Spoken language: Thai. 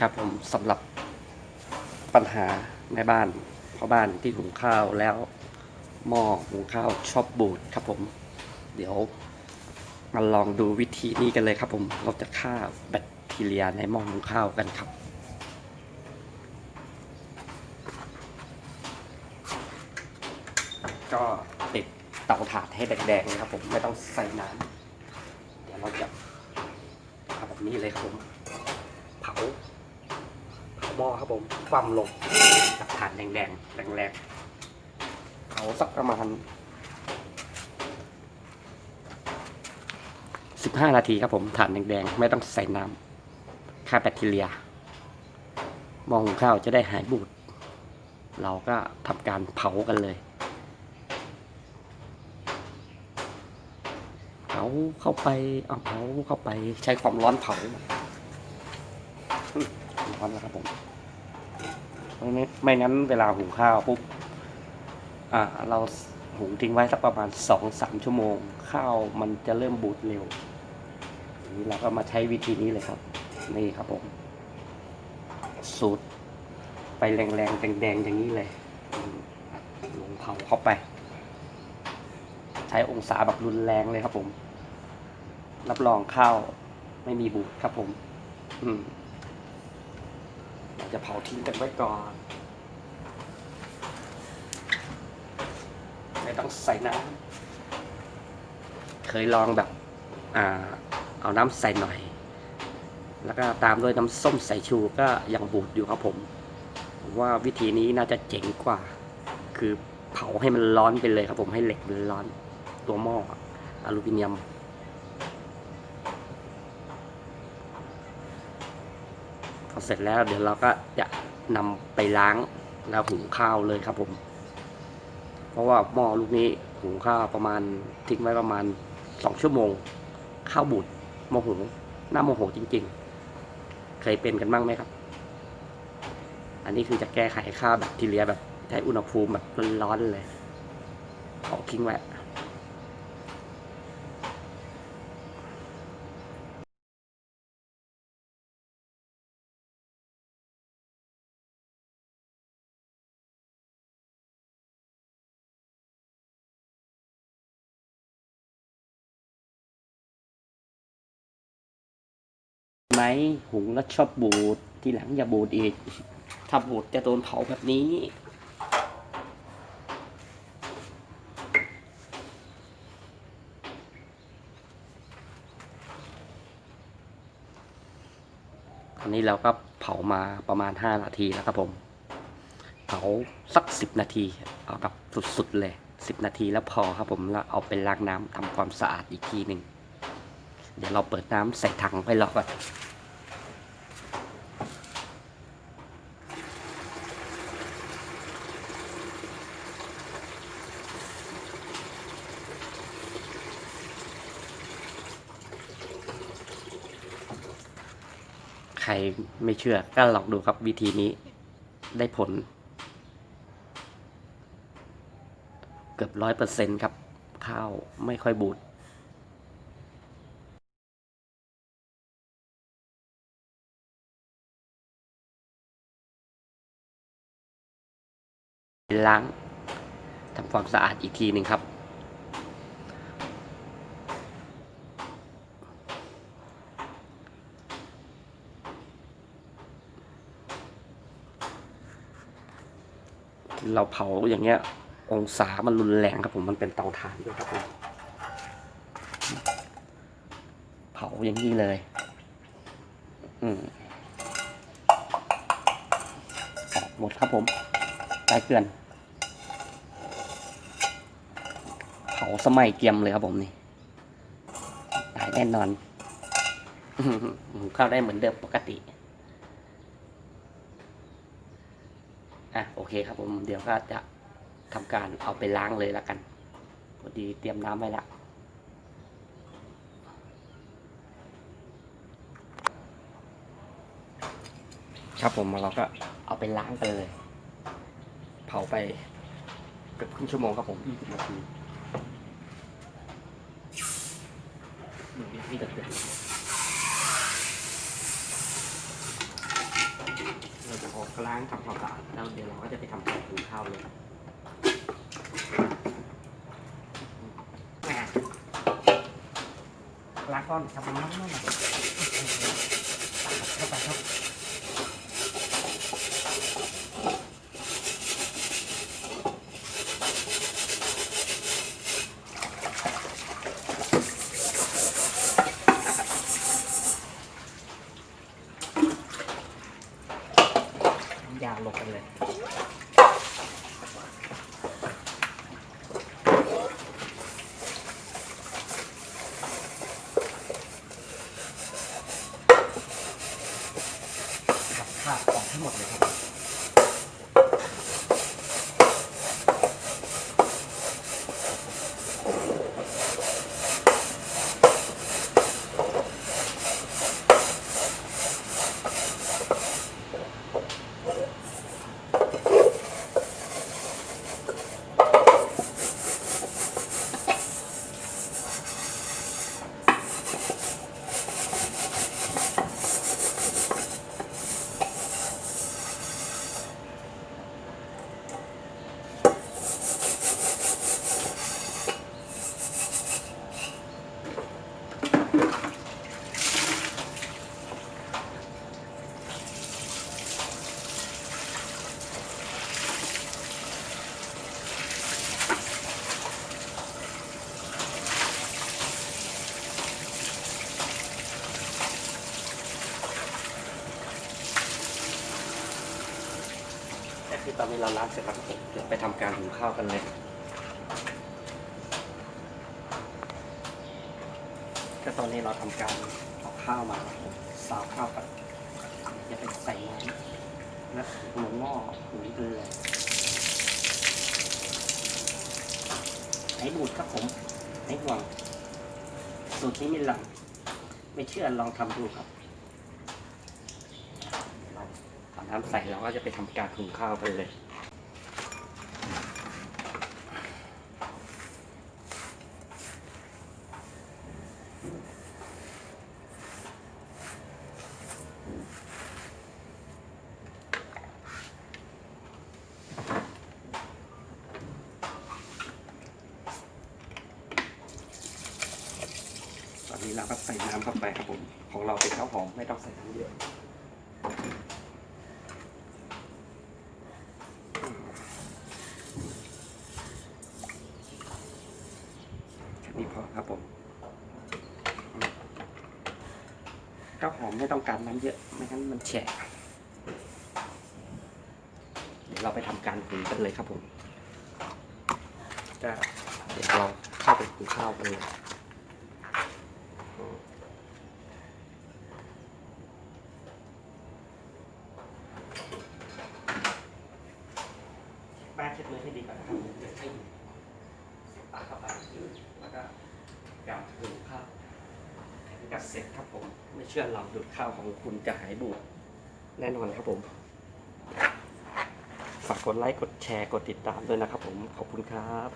ครับผมสำหรับปัญหาแม่บ้านพ่อบ้านที่หุงข้าวแล้วหม้อหุงข้าวชอบบูดครับผม เดี๋ยวมาลองดูวิธีนี้กันเลยครับ ผมเราจะฆ่าแบคทีเรียในหม้อหุงข้าวกันครับ ก็ติดเตาถ่านให้แดงๆนะครับ ผมไม่ต้องใส่น้ำเดี๋ยวเราจะทำแบบนี้เลยครับผมเผาเผา หม้อครับผมคว่ำลงกับถ่านแดงๆแรงๆเผาสักประมาณสิบห้านาทีครับผมถ่านแดงๆ ไม่ต้องใส่น้ำฆ่าแบคทีเรียหมองหุงข้าวจะได้หายบูด เราก็ทำการเผากันเลย เผาเข้าไปเอาเผาเข้าไปใช้ความร้อนเผา อืมร้อนแล้วครับผมไม่นไม่งั้นเวลาหุงข้าวปุ๊บอ่าเราหุงทิ้งไว้สักประมาณสองสามชั่วโมง ข้าวมันจะเริ่มบูดเร็วนี้เราก็มาใช้วิธีนี้เลยครับ นี่ครับผม สูตรไปแรงๆแดงๆอย่างนี้เลยลงเผาเข้าไป ใช้องศาแบบรุนแรงเลยครับผม รับรองข้าวไม่มีบูดครับผม อืม จะเผาทิ้งกันไว้ก่อน ไม่ต้องใส่น้ำเคยลองแบบอ่าเอาน้ำใส่หน่อย แล้วก็ตามด้วยน้ำส้มสายชูก็ยังบูดอยู่ครับผมผมว่าวิธีนี้น่าจะเจ๋งกว่า คือเผาให้มันร้อนไปเลยครับผมให้เหล็กมันร้อนตัวหม้ออลูมิเนียม พอเสร็จแล้วเดี๋ยวเราก็จะนำไปล้างแล้วหุงข้าวเลยครับผม เพราะว่าหม้อลูกนี้หุงข้าวประมาณทิ้งไว้ประมาณสองชั่วโมง ข้าวบูดโมโหหน้าโมโหจริง ๆ เคยเป็นกันบ้างไหมครับ อันนี้คือจะแก้ไขข้าวแบคทีเรียแบบใช้อุณหภูมิแบบร้อนๆเลยเผาทิ้งไว้ ไหมหุงแล้วชอบบูดทีหลังอย่าบูดอีก ถ้าบูดจะโดนเผาแบบนี้อันนี้เราก็เผามาประมาณ 5 นาทีแล้วครับผม เผาสัก 10 นาที เอาแบบสุดๆเลย 10 นาทีแล้วพอครับผมแล้วเอาไปล้างน้ำทำความสะอาดอีกทีหนึ่ง เดี๋ยวเราเปิดน้ำใส่ถังไปรอก่อน รไม่เชื่อก็ลองดูครับวิธีนี้ได้ผล เกือบร้อยเปอร์เซ็นครับ ข้าวไม่ค่อยบูดล้างทำความสะอาดอีกทีหนึ่งครับ เราเผาอย่างเงี้ย องศามันรุนแรงครับผมมันเป็นเตาถ่านด้วยครับผมเผาอย่างนี้เลย อืมออกหมดครับผมตายเกลื่อนเผาสมัยเกียมเลยครับผมนี่ตายแน่นอนหุงข้าวได้เหมือนเดิมปกติ อะโอเคครับผมเดี๋ยวก็จะทำการเอาไปล้างเลยแล้วกันพอดีเตรียมน้ำไว้ละครับผมเราก็เอาไปล้างกันเลย เผาไปเกือบครึ่งชั่วโมงครับผม20นาทีนี่เดือด ล้างทำความสะอาดแล้วเดี๋ยวเราก็จะไปทำกับหุงข้าวเลยแหม่ล้างก้อนทำมันน้ำหน่อยเข้าไปครับ น้ำยาลงไปเลย กับ ข้าว คือตอนนี้เราล้างเสร็จแล้วครับผมเดี๋ยวไปทำการหุงข้าวกันเลยก็ตอนนี้เราทำการเอาข้าวมาสาวข้าวกันจะไปใส่น้ำและหัวหม้อหุงเกลือไอ้บูดครับผมไอ้ห่วง สูตรนี้ไม่หลัง ไม่เชื่อลองทำดูครับ เอา น้ำใส่เราก็จะไปทำการหุงข้าวกันเลยตอนนี้เราก็ใส่น้ำเข้าไปครับผม ของเราเป็นข้าวหอมไม่ต้องใส่น้ำเยอะ แค่นี้พอครับผมข้าวหอมไม่ต้องการน้ำเยอะไม่งั้นมันแฉะเดี๋ยวเราไปทำการหุงกันเลยครับผมก็เดี๋ยวเราเข้าไปหุงข้าวกันเลยแป้งเช็ดมือให้ดีก่อนนะครับเดี๋ยวให้ตักเข้าไปแล้วก็กำหุงข้าวแค่นี้ ก็เสร็จครับผม ไม่เชื่อลองดูดข้าวของคุณจะหายบูดแน่นอนครับผม ฝากกดไลค์ กดแชร์ กดติดตามด้วยนะครับผม ขอบคุณครับ